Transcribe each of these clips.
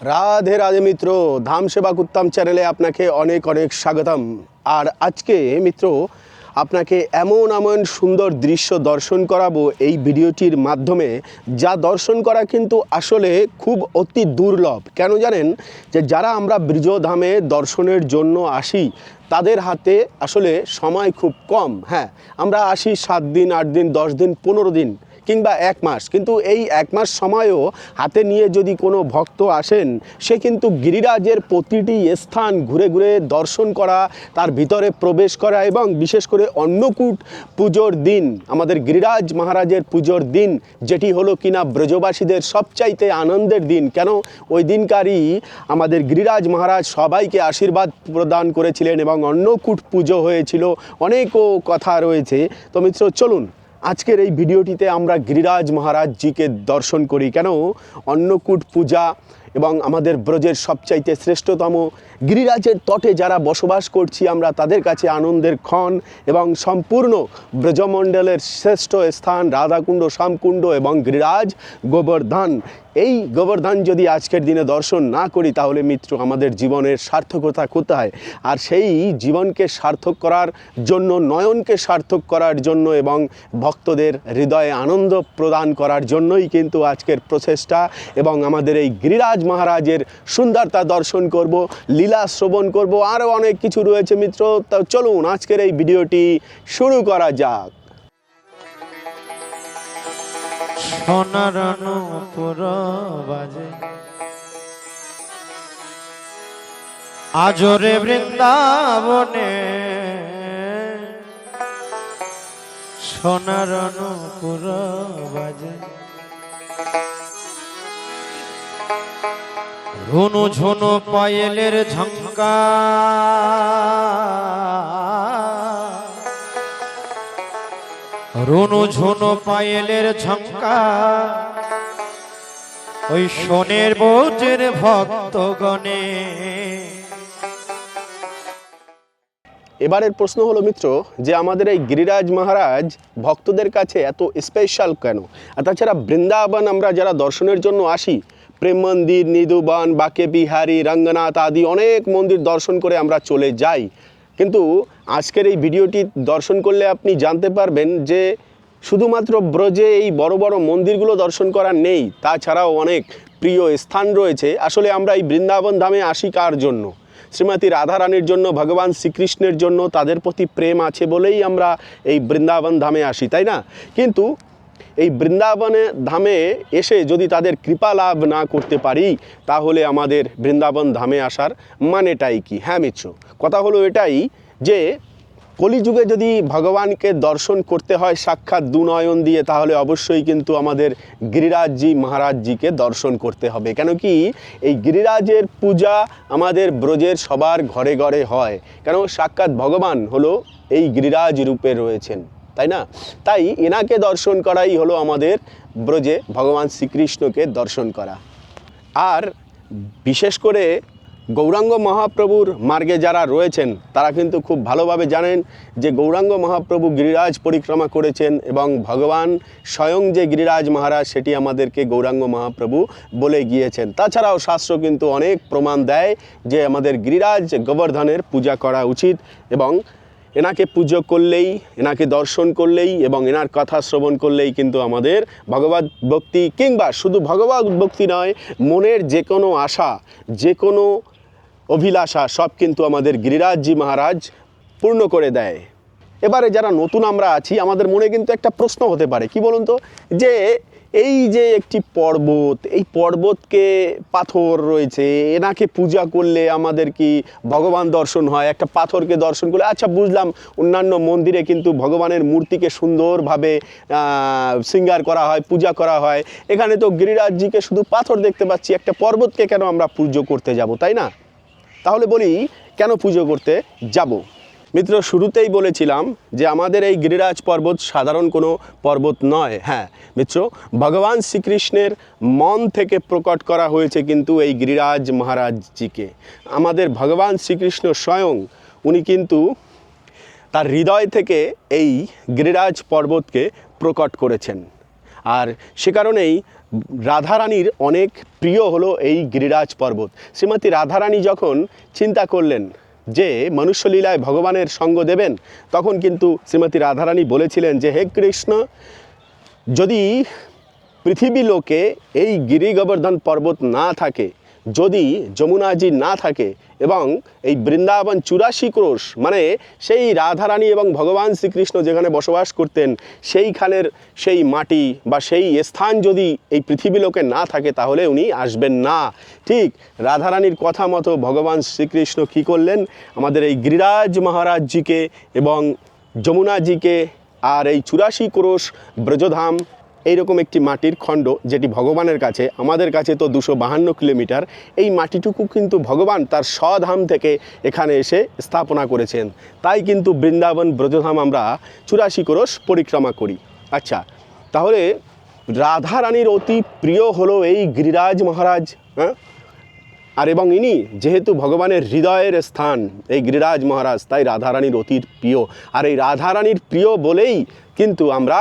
রাধে রাধে মিত্র, ধাম সেবা কুত্তাম চ্যানেলে আপনাকে অনেক অনেক স্বাগতম। আর আজকে মিত্র, আপনাকে এমন এমন সুন্দর দৃশ্য দর্শন করাবো এই ভিডিওটির মাধ্যমে, যা দর্শন করা কিন্তু আসলে খুব অতি দুর্লভ। কেন জানেন? যে যারা আমরা ব্রিজধামে দর্শনের জন্য আসি, তাদের হাতে আসলে সময় খুব কম। হ্যাঁ আমরা আসি সাত দিন, আট দিন, দশ দিন, পনেরো দিন। কিংবা এক মাস। কিন্তু এই এক মাস সময়ও হাতে নিয়ে যদি কোনো ভক্ত আসেন, সে কিন্তু গিরিরাজের প্রতিটি স্থান ঘুরে ঘুরে দর্শন করা, তার ভিতরে প্রবেশ করা এবং বিশেষ করে অন্নকূট পুজোর দিন, আমাদের গিরিরাজ মহারাজের পুজোর দিন, যেটি হলো কিনা ব্রজবাসীদের সবচাইতে আনন্দের দিন। কেন? ওই দিনকারই আমাদের গিরিরাজ মহারাজ সবাইকে আশীর্বাদ প্রদান করেছিলেন এবং অন্নকূট পুজো হয়েছিল। অনেকও কথা রয়েছে। তো মিত্র, চলুন। আজকের এই ভিডিওটিতে আমরা গিরিরাজ মহারাজজিকে দর্শন করি। কেন? অন্নকূট পূজা এবং আমাদের ব্রজের সবচাইতে শ্রেষ্ঠতম গিরিরাজের তটে যারা বসবাস করছি আমরা, তাদের কাছে আনন্দের ক্ষণ এবং সম্পূর্ণ ব্রজমণ্ডলের শ্রেষ্ঠ স্থান রাধাকুণ্ড, শ্যামকুণ্ড এবং গিরিরাজ গোবর্ধন। এই গোবর্ধন যদি আজকের দিনে দর্শন না করি, তাহলে মিত্র আমাদের জীবনের সার্থকতা কোথায়? আর সেই জীবনকে সার্থক করার জন্য, নয়নকে সার্থক করার জন্য এবং ভক্তদের হৃদয়ে আনন্দ প্রদান করার জন্যই কিন্তু আজকের প্রচেষ্টা এবং আমাদের এই গিরিরাজ মহারাজের সুন্দরতা দর্শন করব, লীলা শ্রবণ করব, আরও অনেক কিছু রয়েছে মিত্র। তা চলুন আজকের এই ভিডিওটি শুরু করা যাক। সোনার নূপুর বাজে। আজরে বৃন্দাবনে সোনার নূপুর বাজে। রুনু ঝুনু পায়েলের ঝঙ্কা রুনু ঝুনু পায়েলের ঝঙ্কা। ওই সোনের বোঝের ভক্তগণে। এবারের প্রশ্ন হলো, মিত্র, যে আমাদের এই গিরিরাজ মহারাজ ভক্তদের কাছে এত স্পেশাল কেন? আর তাছাড়া বৃন্দাবন আমরা যারা দর্শনের জন্য আসি, প্রেম মন্দির নিদুবন বাকে বিহারি, রঙ্গনাথ আদি অনেক মন্দির দর্শন করে আমরা চলে যাই। কিন্তু আজকের এই ভিডিওটি দর্শন করলে আপনি জানতে পারবেন যে শুধুমাত্র ব্রজে এই বড় বড় মন্দিরগুলো দর্শন করা নেই, তাছাড়াও অনেক প্রিয় স্থান রয়েছে। আসলে আমরা এই বৃন্দাবন ধামে আসি কার জন্য? শ্রীমতী রাধারানীর জন্য, ভগবান শ্রীকৃষ্ণের জন্য, তাদের প্রতি প্রেম আছে বলেই আমরা এই বৃন্দাবন ধামে আসি, তাই না? কিন্তু এই বৃন্দাবনে ধামে এসে যদি তাদের কৃপা লাভ না করতে পারি, তাহলে আমাদের বৃন্দাবন ধামে আসার মানেটাই কি? হ্যাঁ মিত্র, কথা হলো এটাই যে কলিযুগে যদি ভগবানকে দর্শন করতে হয়, সাক্ষাৎ দুনয়ন দিয়ে, তাহলে অবশ্যই কিন্তু আমাদের গিরিরাজজি মহারাজজিকে দর্শন করতে হবে। কেন কি এই গিরিরাজের পূজা আমাদের ব্রজের সবার ঘরে ঘরে হয়। কেন? সাক্ষাৎ ভগবান হলো এই গিরিরাজ রূপে রয়েছেন। তাই না? তাই এনাকে দর্শন করাই হলো আমাদের ব্রজে ভগবান শ্রীকৃষ্ণকে দর্শন করা। আর বিশেষ করে গৌরাঙ্গ মহাপ্রভুর মার্গে যারা রয়েছেন, তারা কিন্তু খুব ভালোভাবে জানেন যে গৌরাঙ্গ মহাপ্রভু গিরিরাজ পরিক্রমা করেছেন এবং ভগবান স্বয়ং যে গিরিরাজ মহারাজ, সেটি আমাদেরকে গৌরাঙ্গ মহাপ্রভু বলে গিয়েছেন। তাছাড়াও শাস্ত্র কিন্তু অনেক প্রমাণ দেয় যে আমাদের গিরিরাজ গোবর্ধনের পূজা করা উচিত এবং এনাকে পুজো করলেই, এনাকে দর্শন করলেই এবং এনার কথা শ্রবণ করলেই কিন্তু আমাদের ভগবত ভক্তি কিংবা শুধু ভগবত ভক্তি নয়, মনের যে কোনো আশা যে কোনো অভিলাষা সব কিন্তু আমাদের গিরিরাজজি মহারাজ পূর্ণ করে দেয়। এবারে যারা নতুন আমরা আছি, আমাদের মনে কিন্তু একটা প্রশ্ন হতে পারে, কি বলুন তো? যে এই যে একটি পর্বত, এই পর্বতকে পাথর রয়েছে, এনাকে পূজা করলে আমাদের কি ভগবান দর্শন হয়? একটা পাথরকে দর্শন করলে আচ্ছা বুঝলাম, অন্যান্য মন্দিরে কিন্তু ভগবানের মূর্তিকে সুন্দরভাবে সিঙ্গার করা হয়, পূজা করা হয়। এখানে তো গিরিরাজজিকে শুধু পাথর দেখতে পাচ্ছি, একটা পর্বতকে কেন আমরা পুজো করতে যাব, তাই না? তাহলে বলি, কেন পুজো করতে যাব? মিত্র, শুরুতেই বলেছিলাম যে আমাদের এই গিরিরাজ পর্বত সাধারণ কোনো পর্বত নয়। হ্যাঁ মিত্র, ভগবান শ্রীকৃষ্ণের মন থেকে প্রকট করা হয়েছে কিন্তু এই গিরিরাজ মহারাজজিকে। আমাদের ভগবান শ্রীকৃষ্ণ স্বয়ং উনি কিন্তু তার হৃদয় থেকে এই গিরিরাজ পর্বতকে প্রকট করেছেন। আর সে কারণেই রাধারানীর অনেক প্রিয় হলো এই গিরিরাজ পর্বত। শ্রীমতী রাধারানী যখন চিন্তা করলেন যে মনুষ্যলীলায় ভগবানের সঙ্গ দেবেন, তখন কিন্তু শ্রীমতী রাধারানী বলেছিলেন যে, হে কৃষ্ণ, যদি পৃথিবী লোকে এই গিরি গোবর্ধন পর্বত না থাকে যদি যমুনাজি না থাকে এবং এই বৃন্দাবন চুরাশি ক্রোশ মানে সেই রাধারানী এবং ভগবান শ্রীকৃষ্ণ যেখানে বসবাস করতেন, সেইখানের সেই মাটি বা সেই স্থান যদি এই পৃথিবী লোকে না থাকে, তাহলে উনি আসবেন না। ঠিক রাধারানীর কথা মতো ভগবান শ্রীকৃষ্ণ কী করলেন? আমাদের এই গিরিরাজ মহারাজজিকে এবং যমুনাজিকে আর এই চুরাশি ক্রোশ ব্রজধাম এইরকম একটি মাটির খণ্ড যেটি ভগবানের কাছে, আমাদের কাছে তো দুশো বাহান্ন কিলোমিটার, এই মাটিটুকু কিন্তু ভগবান তার স্বধাম থেকে এখানে এসে স্থাপনা করেছেন। তাই কিন্তু বৃন্দাবন, ব্রজধাম আমরা চুরাশি ক্রোশ পরিক্রমা করি। আচ্ছা তাহলে রাধারানীর অতি প্রিয় হলো এই গিরিরাজ মহারাজ হ্যাঁ? আর এবং ইনি যেহেতু ভগবানের হৃদয়ের স্থান, এই গিরিরাজ মহারাজ, তাই রাধারানীর অতি প্রিয়। আর এই রাধারানীর প্রিয় বলেই কিন্তু আমরা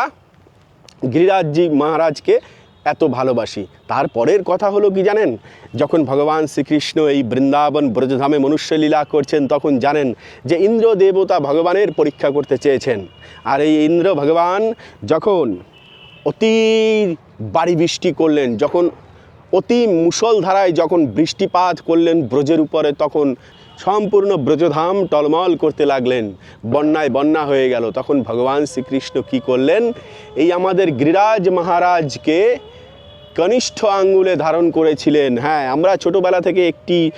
গিরিরাজজি মহারাজকে এত ভালোবাসি। তারপরের কথা হলো কি জানেন? যখন ভগবান শ্রীকৃষ্ণ এই বৃন্দাবন ব্রজধামে মনুষ্য লীলা করছেন, তখন জানেন যে ইন্দ্র দেবতা ভগবানের পরীক্ষা করতে চেয়েছেন। আর এই ইন্দ্র ভগবান যখন অতি বাড়ি বৃষ্টি করলেন, যখন অতি মুষলধারায় যখন বৃষ্টিপাত করলেন ব্রজের উপরে, তখন সম্পূর্ণ ব্রজধাম টলমল করতে লাগলেন। বন্যায় বন্যা হয়ে গেল। তখন ভগবান শ্রীকৃষ্ণ কি করলেন? এই আমাদের গিরিরাজ মহারাজকে কনিষ্ঠ আঙ্গুলে ধারণ করেছিলেন। হ্যাঁ আমরা ছোটোবেলা থেকে একটি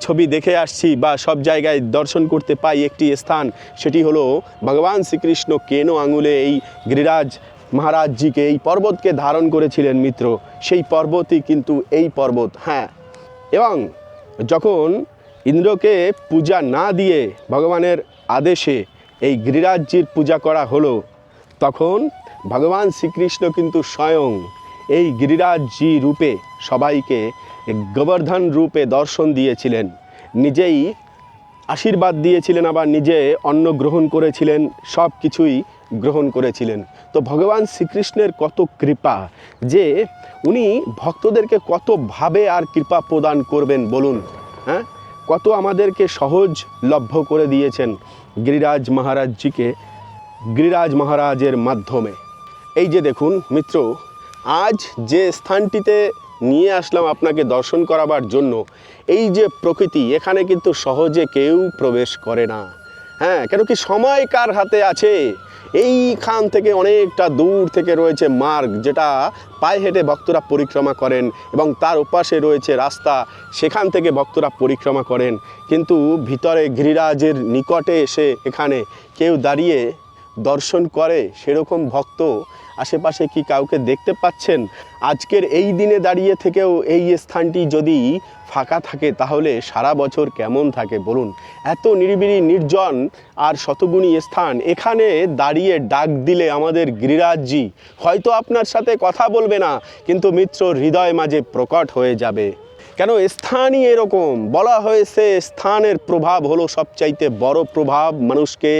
ছবি দেখে আসছি বা সব জায়গায় দর্শন করতে পাই একটি স্থান। সেটি হলো, ভগবান শ্রীকৃষ্ণ কেন আঙ্গুলে এই গিরিরাজ মহারাজজিকে এই পর্বতকে ধারণ করেছিলেন মিত্র? সেই পর্বতই কিন্তু এই পর্বত। হ্যাঁ এবং যখন ইন্দ্রকে পূজা না দিয়ে ভগবানের আদেশে এই গিরিরাজজির পূজা করা হলো, তখন ভগবান শ্রীকৃষ্ণ কিন্তু স্বয়ং এই গিরিরাজজি রূপে সবাইকে গোবর্ধন রূপে দর্শন দিয়েছিলেন। নিজেই আশীর্বাদ দিয়েছিলেন, আবার নিজে অন্ন গ্রহণ করেছিলেন, সব কিছুই গ্রহণ করেছিলেন। তো ভগবান শ্রীকৃষ্ণের কত কৃপা যে উনি ভক্তদেরকে কতভাবে আর কৃপা প্রদান করবেন বলুন হ্যাঁ? কত আমাদেরকে সহজ লভ্য করে দিয়েছেন গিরিরাজ মহারাজজিকে, গিরিরাজ মহারাজের মাধ্যমে। এই যে দেখুন, মিত্র, আজ যে স্থানটিতে নিয়ে আসলাম আপনাকে দর্শন করাবার জন্য, এই যে প্রকৃতি, এখানে কিন্তু সহজে কেউ প্রবেশ করে না। হ্যাঁ কেন কি সময় কার হাতে আছে? এইখান থেকে অনেকটা দূর থেকে রয়েছে মার্গ, যেটা পায়ে হেঁটে ভক্তরা পরিক্রমা করেন এবং তার ওপাশে রয়েছে রাস্তা, সেখান থেকে ভক্তরা পরিক্রমা করেন। কিন্তু ভিতরে গিরিরাজের নিকটে এসে এখানে কেউ দাঁড়িয়ে দর্শন করে, সেরকম ভক্ত আশেপাশে কি কাউকে দেখতে পাচ্ছেন? আজকের এই দিনে দাঁড়িয়ে থেকেও এই স্থানটি যদি ফাঁকা থাকে, তাহলে সারা বছর কেমন থাকে বলুন? এত নিরিবিলি, নির্জন আর শতগুণী স্থান। এখানে দাঁড়িয়ে ডাক দিলে আমাদের গিরিরাজজি হয়তো আপনার সাথে কথা বলবে না, কিন্তু মিত্র হৃদয় মাঝে প্রকট হয়ে যাবে। কেন স্থানই এরকম? বলা হয়েছে, স্থানের প্রভাব হলো সবচাইতে বড় প্রভাব। মানুষকে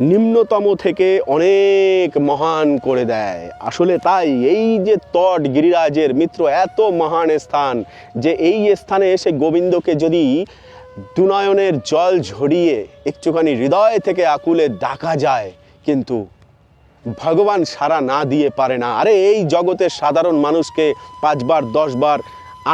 নিম্নতম থেকে অনেক মহান করে দেয়। আসলে তাই এই যে তট গিরিরাজের মিত্র এত মহান স্থান যে এই স্থানে এসে গোবিন্দকে যদি দুনয়নের জল ঝরিয়ে একটুখানি হৃদয় থেকে আকুলে ডাকা যায়, কিন্তু ভগবান সারা না দিয়ে পারে না। আরে এই জগতের সাধারণ মানুষকে পাঁচবার, দশবার,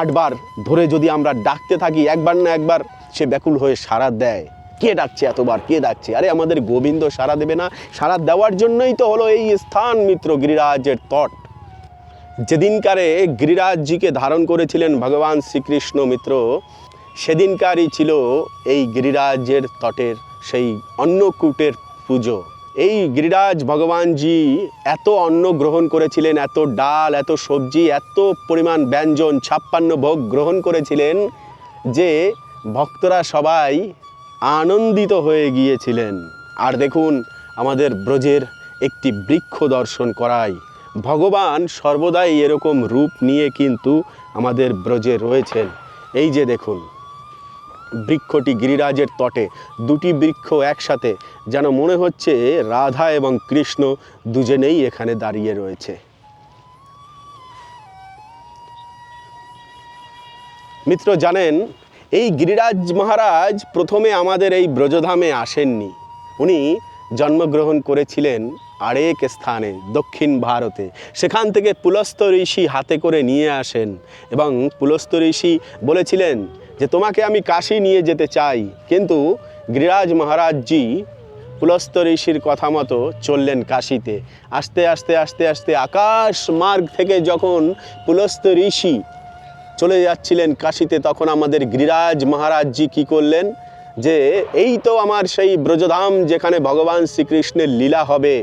আটবার ধরে যদি আমরা ডাকতে থাকি, একবার না একবার সে ব্যাকুল হয়ে সারা দেয়। কে ডাকছে এতবার? কে ডাকছে? আরে আমাদের গোবিন্দ সারা দেবে না। সারা দেওয়ার জন্যই তো হলো এই স্থান, মিত্র গিরিরাজের তট। যেদিনকারে গিরিরাজজিকে ধারণ করেছিলেন ভগবান শ্রীকৃষ্ণ মিত্র, সেদিনকারই ছিল এই গিরিরাজের তটের সেই অন্নকূটের পুজো। এই গিরিরাজ ভগবানজি এত অন্ন গ্রহণ করেছিলেন, এত ডাল, এত সবজি, এত পরিমাণ ব্যঞ্জন, ছাপ্পান্ন ভোগ গ্রহণ করেছিলেন যে ভক্তরা সবাই আনন্দিত হয়ে গিয়েছিলেন। আর দেখুন, আমাদের ব্রজের একটি বৃক্ষ দর্শন করাই। ভগবান সর্বদাই এরকম রূপ নিয়ে কিন্তু আমাদের ব্রজে রয়েছেন। এই যে দেখুন, বৃক্ষটি গিরিরাজের তটে। দুটি বৃক্ষ একসাথে। যেন মনে হচ্ছে রাধা এবং কৃষ্ণ দুজনেই এখানে দাঁড়িয়ে রয়েছে। মিত্র, জানেন এই গিরিরাজ মহারাজ প্রথমে আমাদের এই ব্রজধামে আসেননি। উনি জন্মগ্রহণ করেছিলেন আরেক স্থানে, দক্ষিণ ভারতে। সেখান থেকে পুলস্ত ঋষি হাতে করে নিয়ে আসেন এবং পুলস্ত ঋষি বলেছিলেন যে, তোমাকে আমি কাশি নিয়ে যেতে চাই। কিন্তু গিরিরাজ মহারাজজি পুলস্ত ঋষির কথা মতো চললেন কাশিতে। আস্তে আস্তে আস্তে আস্তে আকাশ মার্গ থেকে যখন পুলস্ত ঋষি চলে যাচ্ছিলেন কাশিতে, তখন আমাদের গিরিরাজ মহারাজজি কি করলেন? যে, এই তো আমার সেই ব্রজধাম যেখানে ভগবান শ্রীকৃষ্ণের লীলা হবে,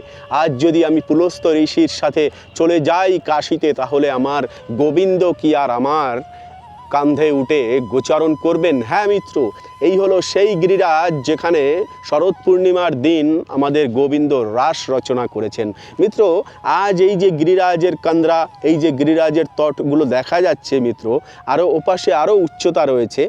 আজ যদি আমি পুলস্ত ঋষির সাথে চলে যাই কাশিতে, তাহলে আমার গোবিন্দ কি আর আমার? কান্ধে উঠে গোচারণ করবেন। হ্যাঁ মিত্র, এই হলো সেই গিরিরাজ যেখানে শরৎ পূর্ণিমার দিন আমাদের গোবিন্দ রাস রচনা করেছেন। মিত্র, আজ এই যে গিরিরাজের কান্দ্রা, এই যে গিরিরাজের তটগুলো দেখা যাচ্ছে, মিত্র আরও ওপাশে আরও উচ্চতা রয়েছে,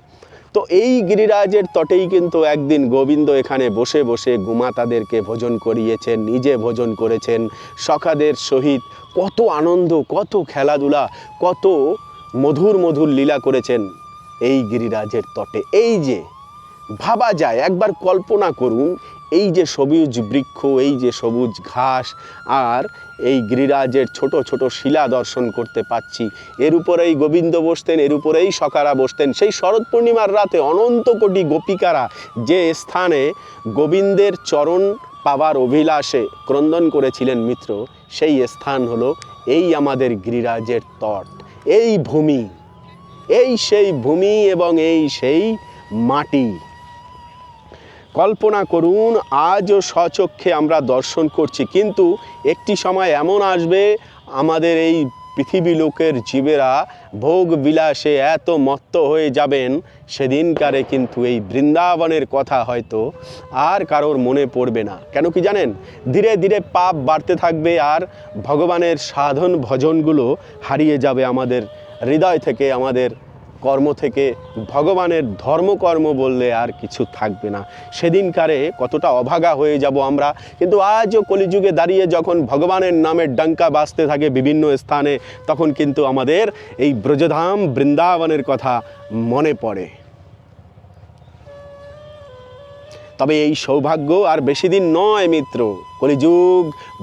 তো এই গিরিরাজের তটেই কিন্তু একদিন গোবিন্দ এখানে বসে বসে গুমাতাদেরকে ভোজন করিয়েছেন, নিজে ভোজন করেছেন, সখাদের সহিত। কত আনন্দ, কত খেলাধুলা, কত মধুর মধুর লীলা করেছেন এই গিরিরাজের তটে। এই যে, ভাবা যায়, একবার কল্পনা করুন, এই যে সবুজ বৃক্ষ, এই যে সবুজ ঘাস, আর এই গিরিরাজের ছোট ছোট শিলা দর্শন করতে পাচ্ছি। এর উপরেই গোবিন্দ বসতেন, এর উপরেই সকারা বসতেন। সেই শরৎ পূর্ণিমার রাতে অনন্ত কোটি গোপিকারা যে স্থানে গোবিন্দের চরণ পাবার অভিলাষে ক্রন্দন করেছিলেন মিত্র, সেই স্থান হলো এই আমাদের গিরিরাজের তট। এই ভূমি, এই সেই ভূমি এবং এই সেই মাটি। কল্পনা করুন, আজও স্বচক্ষে আমরা দর্শন করছি, কিন্তু একটি সময় এমন আসবে, আমাদের এই পৃথিবী লোকের জীবেরা ভোগ বিলাসে এত মত্ত হয়ে যাবেন, সেদিনকারে কিন্তু এই বৃন্দাবনের কথা হয়তো আর কারোর মনে পড়বে না। কেন কি জানেন? ধীরে ধীরে পাপ বাড়তে থাকবে আর ভগবানের সাধন ভজনগুলো হারিয়ে যাবে আমাদের হৃদয় থেকে, আমাদের কর্ম থেকে ভগবানের ধর্মকর্ম বললে আর কিছু থাকবে না। সেদিনকারে কতটা অভাগা হয়ে যাব আমরা। কিন্তু আজও কলিযুগে দাঁড়িয়ে যখন ভগবানের নামের ডাঙ্কা বাজতে থাকে বিভিন্ন স্থানে, তখন কিন্তু আমাদের এই ব্রজধাম বৃন্দাবনের কথা মনে পড়ে। তবে এই সৌভাগ্য আর বেশি দিন নয় মিত্র, কলিযুগ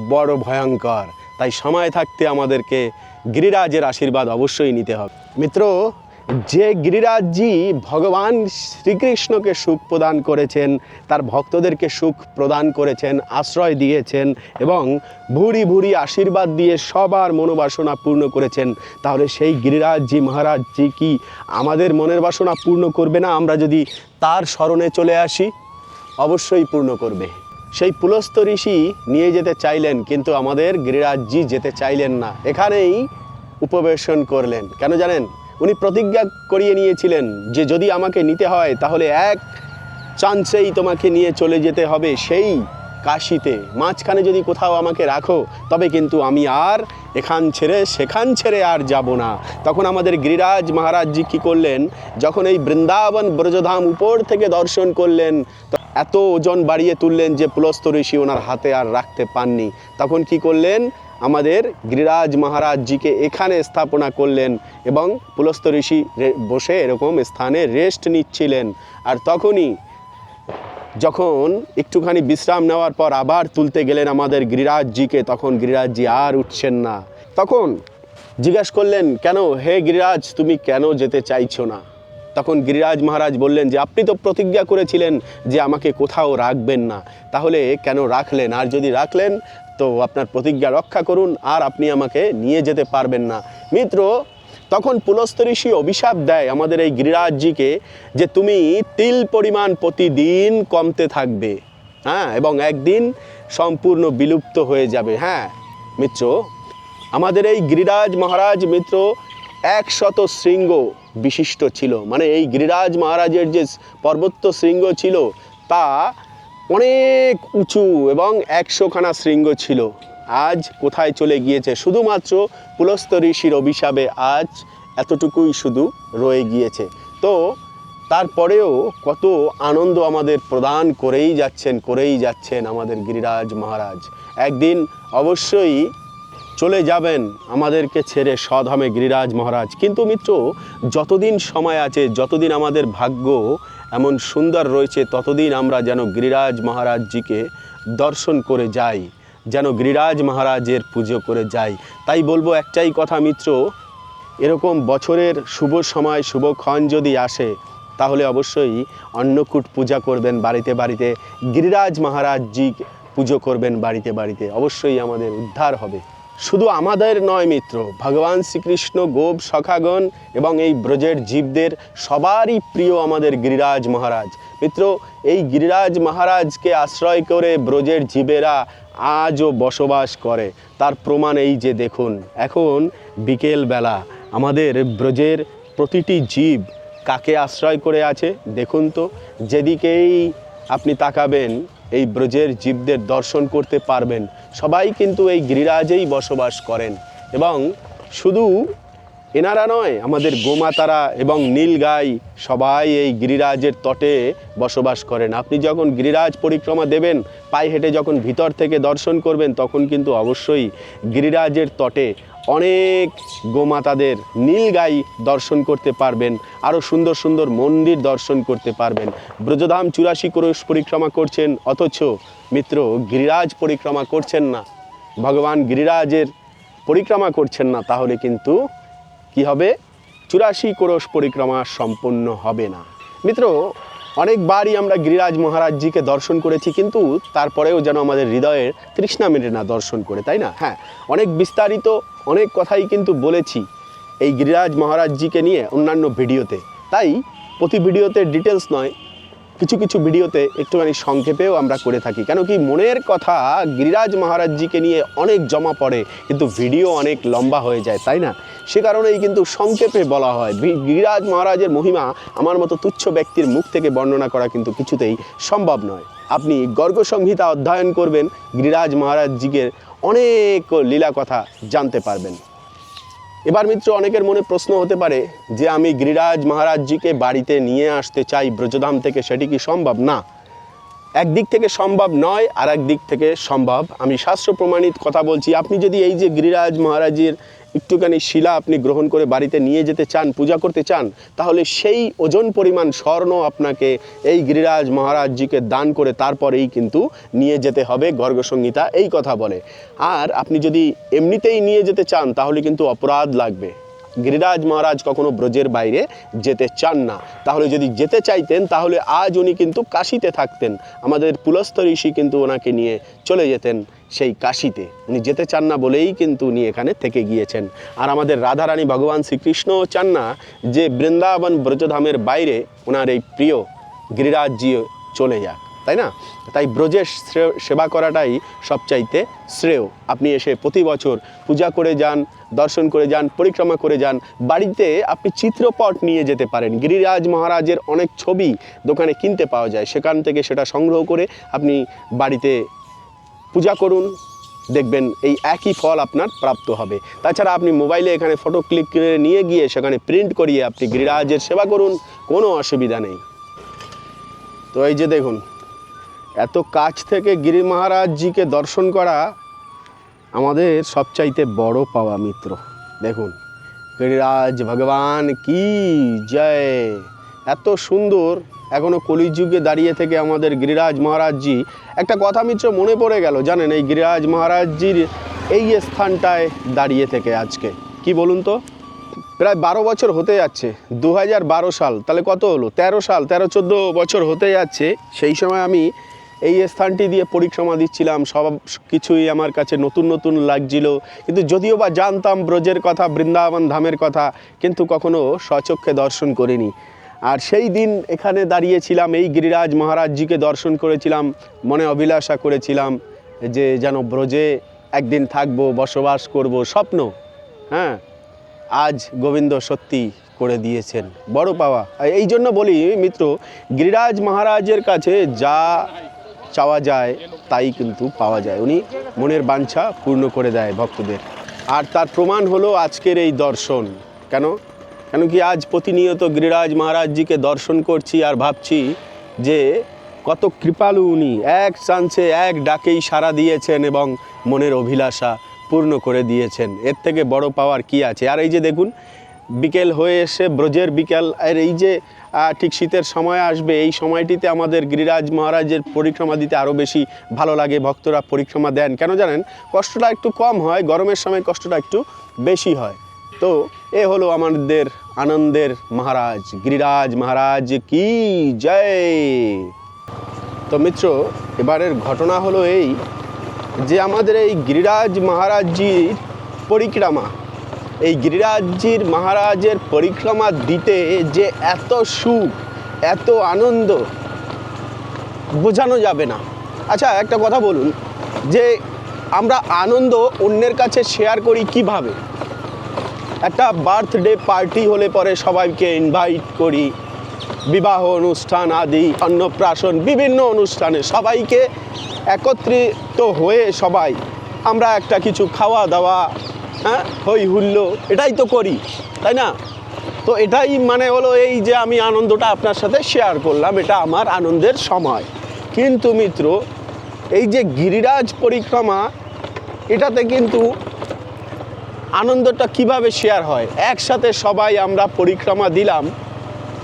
বড় ভয়ঙ্কর। তাই সময় থাকতে আমাদেরকে গিরিরাজের আশীর্বাদ অবশ্যই নিতে হবে। মিত্র যে গিরিরাজজি ভগবান শ্রীকৃষ্ণকে সুখ প্রদান করেছেন, তার ভক্তদেরকে সুখ প্রদান করেছেন, আশ্রয় দিয়েছেন এবং ভুরি ভুরি আশীর্বাদ দিয়ে সবার মনোবাসনা পূর্ণ করেছেন, তাহলে সেই গিরিরাজজি মহারাজজি কি আমাদের মনের বাসনা পূর্ণ করবে না? আমরা যদি তার স্মরণে চলে আসি, অবশ্যই পূর্ণ করবে। সেই পুলস্ত ঋষি নিয়ে যেতে চাইলেন, কিন্তু আমাদের গিরিরাজজি যেতে চাইলেন না। এখানেই উপবেশন করলেন। কেন জানেন? প্রতিজ্ঞা করিয়ে নিয়েছিলেন যে যদি আমাকে নিতে হয়, তাহলে এক চান্সেই তোমাকে নিয়ে চলে যেতে হবে সেই কাশিতে। মাঝখানে যদি কোথাও আমাকে রাখো, তবে কিন্তু আমি আর এখান ছেড়ে, সেখান ছেড়ে আর যাব না। তখন আমাদের গিরিরাজ মহারাজজি কী করলেন? যখন এই বৃন্দাবন ব্রজধাম উপর থেকে দর্শন করলেন এত ওজন বাড়িয়ে তুললেন যে পুলস্ত ঋষি ওনার হাতে আর রাখতে পাননি। তখন কি করলেন? আমাদের গিরিরাজ মহারাজজিকে এখানে স্থাপনা করলেন এবং পুলস্ত ঋষি বসে এরকম স্থানে রেস্ট নিচ্ছিলেন। আর তখনই যখন একটুখানি বিশ্রাম নেওয়ার পর আবার তুলতে গেলেন আমাদের গিরিরাজজিকে, তখন গিরিরাজজি আর উঠছেন না। তখন জিজ্ঞাসা করলেন, কেন? হে গিরিরাজ, তুমি কেন যেতে চাইছো না? তখন গিরিরাজ মহারাজ বললেন, যে আপনি তো প্রতিজ্ঞা করেছিলেন যে আমাকে কোথাও রাখবেন না। তাহলে কেন রাখলেন? আর যদি রাখলেন তো আপনার প্রতিজ্ঞা রক্ষা করুন, আর আপনি আমাকে নিয়ে যেতে পারবেন না। মিত্র, তখন পুলস্ত ঋষি অভিশাপ দেয় আমাদের এই গিরিরাজজিকে যে তুমি তিল পরিমাণ প্রতিদিন কমতে থাকবে। হ্যাঁ এবং একদিন সম্পূর্ণ বিলুপ্ত হয়ে যাবে। হ্যাঁ মিত্র, আমাদের এই গিরিরাজ মহারাজ মিত্র একশত শৃঙ্গ বিশিষ্ট ছিল। মানে এই গিরিরাজ মহারাজের যে পর্বত্য শৃঙ্গ ছিল, তা অনেক উঁচু এবং একশোখানা শৃঙ্গ ছিল। আজ কোথায় চলে গিয়েছে? শুধুমাত্র পুলস্ত ঋষির অভিশাপে আজ এতটুকুই শুধু রয়ে গিয়েছে। তো তারপরেও কত আনন্দ আমাদের প্রদান করেই যাচ্ছেন করেই যাচ্ছেন আমাদের গিরিরাজ মহারাজ। একদিন অবশ্যই চলে যাবেন আমাদেরকে ছেড়ে স্বধামে গিরিরাজ মহারাজ। কিন্তু মিত্র, যতদিন সময় আছে, যতদিন আমাদের ভাগ্য এমন সুন্দর রয়েছে ততদিন আমরা যেন গিরিরাজ মহারাজজিকে দর্শন করে যাই, যেন গিরিরাজ মহারাজের পুজো করে যাই। তাই বলব একটাই কথা মিত্র, এরকম বছরের শুভ সময় শুভক্ষণ যদি আসে, তাহলে অবশ্যই অন্নকূট পূজা করবেন বাড়িতে বাড়িতে, গিরিরাজ মহারাজজি পুজো করবেন বাড়িতে বাড়িতে। অবশ্যই আমাদের উদ্ধার হবে। শুধু আমাদের নয় মিত্র, ভগবান শ্রীকৃষ্ণ, গোপ, সখাগণ এবং এই ব্রজের জীবদের সবারই প্রিয় আমাদের গিরিরাজ মহারাজ। মিত্র, এই গিরিরাজ মহারাজকে আশ্রয় করে ব্রজের জীবেরা আজও বসবাস করে। তার প্রমাণ এই যে দেখুন, এখন বিকেলবেলা আমাদের ব্রজের প্রতিটি জীব কাকে আশ্রয় করে আছে? দেখুন তো, যেদিকেই আপনি তাকাবেন এই ব্রজের জীবদের দর্শন করতে পারবেন। সবাই কিন্তু এই গিরিরাজেই বসবাস করেন এবং শুধু এনারা নয়, আমাদের গোমাতারা এবং নীলগাই সবাই এই গিরিরাজের তটে বসবাস করেন। আপনি যখন গিরিরাজ পরিক্রমা দেবেন, পায়ে হেঁটে যখন ভিতর থেকে দর্শন করবেন, তখন কিন্তু অবশ্যই গিরিরাজের তটে অনেক গোমাতাদের নীলগাই দর্শন করতে পারবেন আরও সুন্দর সুন্দর মন্দির দর্শন করতে পারবেন। ব্রজধাম চুরাশি ক্রোশ পরিক্রমা করছেন, অথচ মিত্র, গিরিরাজ পরিক্রমা করছেন না। ভগবান গিরিরাজের পরিক্রমা করছেন না, তাহলে কিন্তু কি হবে? চুরাশি কোরশ পরিক্রমা সম্পন্ন হবে না। মিত্র, অনেকবারই আমরা গিরিরাজ মহারাজজিকে দর্শন করেছি, কিন্তু তারপরেও যেন আমাদের হৃদয়ের তৃষ্ণা মেটে না দর্শন করে, তাই না? হ্যাঁ অনেক বিস্তারিত, অনেক কথাই কিন্তু বলেছি এই গিরিরাজ মহারাজজিকে নিয়ে অন্যান্য ভিডিওতে। তাই প্রতি ভিডিওতে ডিটেলস নয় কিছু কিছু ভিডিওতে একটুখানি সংক্ষেপেও আমরা করে থাকি। কেন কি মনের কথা গিরিরাজ মহারাজজিকে নিয়ে অনেক জমা পড়ে, কিন্তু ভিডিও অনেক লম্বা হয়ে যায়, তাই না? সে কারণেই কিন্তু সংক্ষেপে বলা হয় গিরিরাজ মহারাজের মহিমা আমার মতো তুচ্ছ ব্যক্তির মুখ থেকে বর্ণনা করা কিন্তু কিছুতেই সম্ভব নয়। আপনি গর্গ সংহিতা অধ্যয়ন করবেন, গিরিরাজ মহারাজজিকে অনেক লীলা কথা জানতে পারবেন। এবার মিত্র, অনেকের মনে প্রশ্ন হতে পারে যে আমি গিরিরাজ মহারাজজিকে বাড়িতে নিয়ে আসতে চাই, ব্রজধাম থেকে, সেটি কি সম্ভব? না। একদিক থেকে সম্ভব নয় আর দিক থেকে সম্ভব। আমি শাস্ত্র প্রমাণিত কথা বলছি, আপনি যদি এই যে গিরিরাজ মহারাজের একটুখানি শিলা আপনি গ্রহণ করে বাড়িতে নিয়ে যেতে চান, পূজা করতে চান, তাহলে সেই ওজন পরিমাণ স্বর্ণ আপনাকে এই গিরিরাজ মহারাজজিকে দান করে তারপরেই কিন্তু নিয়ে যেতে হবে, গর্গসংহিতা এই কথা বলে। আর আপনি যদি এমনিতেই নিয়ে যেতে চান, তাহলে কিন্তু অপরাধ লাগবে। গিরিরাজ মহারাজ কখনো ব্রজের বাইরে যেতে চান না। তাহলে যদি যেতে চাইতেন, তাহলে আজ উনি কিন্তু কাশিতে থাকতেন। আমাদের পুলস্ত ঋষি কিন্তু ওনাকে নিয়ে চলে যেতেন সেই কাশিতে। উনি যেতে চান না বলেই কিন্তু উনি এখানে থেকে গিয়েছেন। আর আমাদের রাধারানী ভগবান শ্রীকৃষ্ণও চান না যে বৃন্দাবন ব্রজধামের বাইরে ওনার এই প্রিয় গিরিরাজজি চলে যাক, তাই না? তাই ব্রজের সেবা করাটাই সবচাইতে শ্রেয়। আপনি এসে প্রতি বছর পূজা করে যান দর্শন করে যান, পরিক্রমা করে যান। বাড়িতে আপনি চিত্রপট নিয়ে যেতে পারেন। গিরিরাজ মহারাজের অনেক ছবি দোকানে কিনতে পাওয়া যায়। সেখান থেকে সেটা সংগ্রহ করে আপনি বাড়িতে পূজা করুন। দেখবেন এই একই ফল আপনার প্রাপ্ত হবে। তাছাড়া আপনি মোবাইলে এখানে ফটো ক্লিক করে নিয়ে গিয়ে সেখানে প্রিন্ট করিয়ে আপনি গিরিরাজের সেবা করুন। কোনো অসুবিধা নেই। তো এই যে দেখুন, এত কাছ থেকে গিরি মহারাজজিকে দর্শন করা আমাদের সবচাইতে বড় পাওয়া মিত্র। দেখুন গিরিরাজ ভগবান কি জয়। এত সুন্দর এখনও কলিযুগে দাঁড়িয়ে থেকে আমাদের গিরিরাজ মহারাজজি। একটা কথা মিত্র, মনে পড়ে গেল, জানেন এই গিরিরাজ মহারাজজির এই স্থানটায় দাঁড়িয়ে থেকে আজকে। কি বলুন তো? প্রায় বারো বছর হতে যাচ্ছে দু সাল, তাহলে কত হলো? তেরো সাল, তেরো, চোদ্দ বছর হতে যাচ্ছে। সেই সময় আমি এই স্থানটি দিয়ে পরিক্রমা দিচ্ছিলাম, সব কিছুই আমার কাছে নতুন নতুন লাগছিল। কিন্তু যদিও বা জানতাম ব্রজের কথা, বৃন্দাবন ধামের কথা, কিন্তু কখনো স্বচক্ষে দর্শন করিনি। আর সেই দিন এখানে দাঁড়িয়েছিলাম, এই গিরিরাজ মহারাজজিকে দর্শন করেছিলাম, মনে অভিলাষা করেছিলাম যে যেন ব্রজে একদিন থাকব, বসবাস করব, স্বপ্ন হ্যাঁ? আজ গোবিন্দ সত্যি করে দিয়েছেন, বড় পাওয়া। এই জন্য বলি, মিত্র, গিরিরাজ মহারাজের কাছে যা চাওয়া যায়, তাই কিন্তু পাওয়া যায়। উনি মনের বাঞ্ছা পূর্ণ করে দেয় ভক্তদের। আর তার প্রমাণ হলো আজকের এই দর্শন। কেন? কেন কি আজ প্রতিনিয়ত গিরিরাজ মহারাজজিকে দর্শন করছি আর ভাবছি যে কত কৃপালু উনি। এক চান্সে এক ডাকেই সাড়া দিয়েছেন এবং মনের অভিলাষা পূর্ণ করে দিয়েছেন। এর থেকে বড় পাওয়ার কি আছে? আর এই যে দেখুন বিকেল হয়ে এসে ব্রজের বিকেল, আর এই যে ঠিক শীতের সময় আসবে, এই সময়টিতে আমাদের গিরিরাজ মহারাজের পরিক্রমা দিতে আরও বেশি ভালো লাগে, ভক্তরা পরিক্রমা দেন। কেন জানেন? কষ্টটা একটু কম হয়, গরমের সময় কষ্টটা একটু বেশি হয়। তো, এ হলো আমাদের আনন্দের মহারাজ, গিরিরাজ মহারাজ কি জয়! তো মিত্র, এবারের ঘটনা হলো এই যে, আমাদের এই গিরিরাজ মহারাজজির পরিক্রমা। এই গিরিরাজজির মহারাজের পরিক্রমা দিতে যে এত সুখ, এত আনন্দ, বোঝানো যাবে না। আচ্ছা একটা কথা বলুন, যে আমরা আনন্দ অন্যের কাছে শেয়ার করি কীভাবে? একটা বার্থডে পার্টি হলে পরে সবাইকে ইনভাইট করি, বিবাহ অনুষ্ঠান আদি, অন্নপ্রাশন, বিভিন্ন অনুষ্ঠানে সবাইকে একত্রিত হয়ে সবাই, আমরা একটা কিছু খাওয়া দাওয়া হ্যাঁ হই হুল্লো, এটাই তো করি, তাই না? তো এটাই মানে হলো এই যে আমি আনন্দটা আপনার সাথে শেয়ার করলাম, এটা আমার আনন্দের সময়। কিন্তু মিত্র, এই যে গিরিরাজ পরিক্রমা, এটাতে কিন্তু আনন্দটা কীভাবে শেয়ার হয়? একসাথে সবাই আমরা পরিক্রমা দিলাম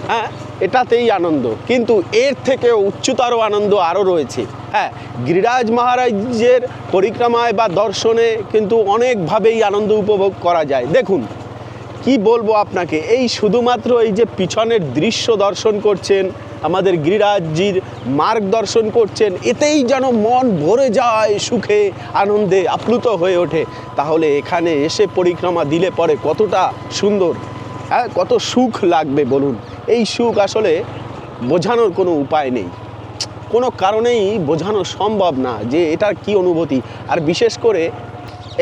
হ্যাঁ? এটাতেই আনন্দ। কিন্তু এর থেকে উচ্চতর আনন্দ আরও রয়েছে। হ্যাঁ গিরিরাজ মহারাজের পরিক্রমায় বা দর্শনে কিন্তু অনেকভাবেই আনন্দ উপভোগ করা যায়। দেখুন, কি বলব আপনাকে? এই শুধুমাত্র এই যে পিছনের দৃশ্য দর্শন করছেন, আমাদের গিরিরাজজির মার্গ দর্শন করছেন, এতেই যেন মন ভরে যায়, সুখে, আনন্দে আপ্লুত হয়ে ওঠে। তাহলে এখানে এসে পরিক্রমা দিলে পরে কতটা সুন্দর হ্যাঁ কত সুখ লাগবে বলুন? এই সুখ আসলে বোঝানোর কোনো উপায় নেই। কোনো কারণেই বোঝানো সম্ভব না যে এটার কি অনুভূতি। আর বিশেষ করে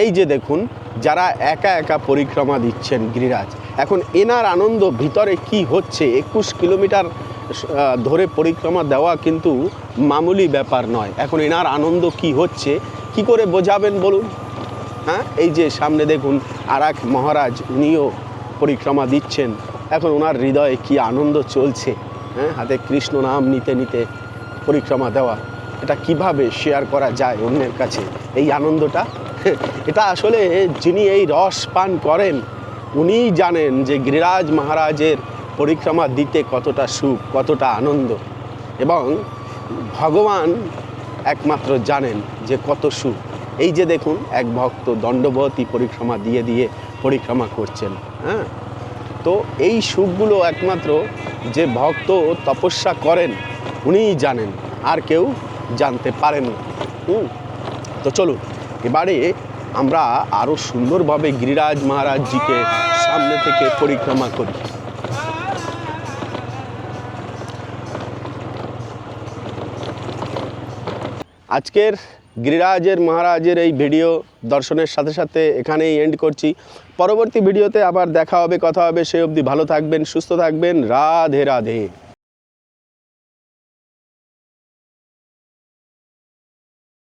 এই যে দেখুন, যারা একা একা পরিক্রমা দিচ্ছেন গিরিরাজ, এখন এনার আনন্দ ভিতরে কি হচ্ছে? একুশ কিলোমিটার ধরে পরিক্রমা দেওয়া কিন্তু মামুলি ব্যাপার নয়। এখন এনার আনন্দ কি হচ্ছে? কি করে বোঝাবেন বলুন? হ্যাঁ এই যে সামনে দেখুন আর এক মহারাজ উনিও পরিক্রমা দিচ্ছেন। এখন ওনার হৃদয়ে কি আনন্দ চলছে? হ্যাঁ হাতে কৃষ্ণ নাম নিতে নিতে পরিক্রমা দেওয়া, এটা কীভাবে শেয়ার করা যায় অন্যের কাছে? এই আনন্দটা, এটা আসলে যিনি এই রস পান করেন, উনিই জানেন যে গিরিরাজ মহারাজের পরিক্রমা দিতে কতটা সুখ, কতটা আনন্দ। এবং ভগবান একমাত্র জানেন যে কত সুখ। এই যে দেখুন, এক ভক্ত দণ্ডবতী পরিক্রমা দিয়ে দিয়ে পরিক্রমা করছেন হ্যাঁ? তো এই সুখগুলো একমাত্র যে ভক্ত তপস্যা করেন, উনিই জানেন, আর কেউ জানতে পারেন না। তো চলুন, এবারে আমরা আরও সুন্দরভাবে গিরিরাজ মহারাজজিকে সামনে থেকে পরিক্রমা করি। আজকের গিরিরাজের, মহারাজের এই ভিডিও দর্শনের সাথে সাথে এখানেই এন্ড করছি। পরবর্তী ভিডিওতে আবার দেখা হবে, কথা হবে। সে অবধি ভালো থাকবেন, সুস্থ থাকবেন। রাধে রাধে।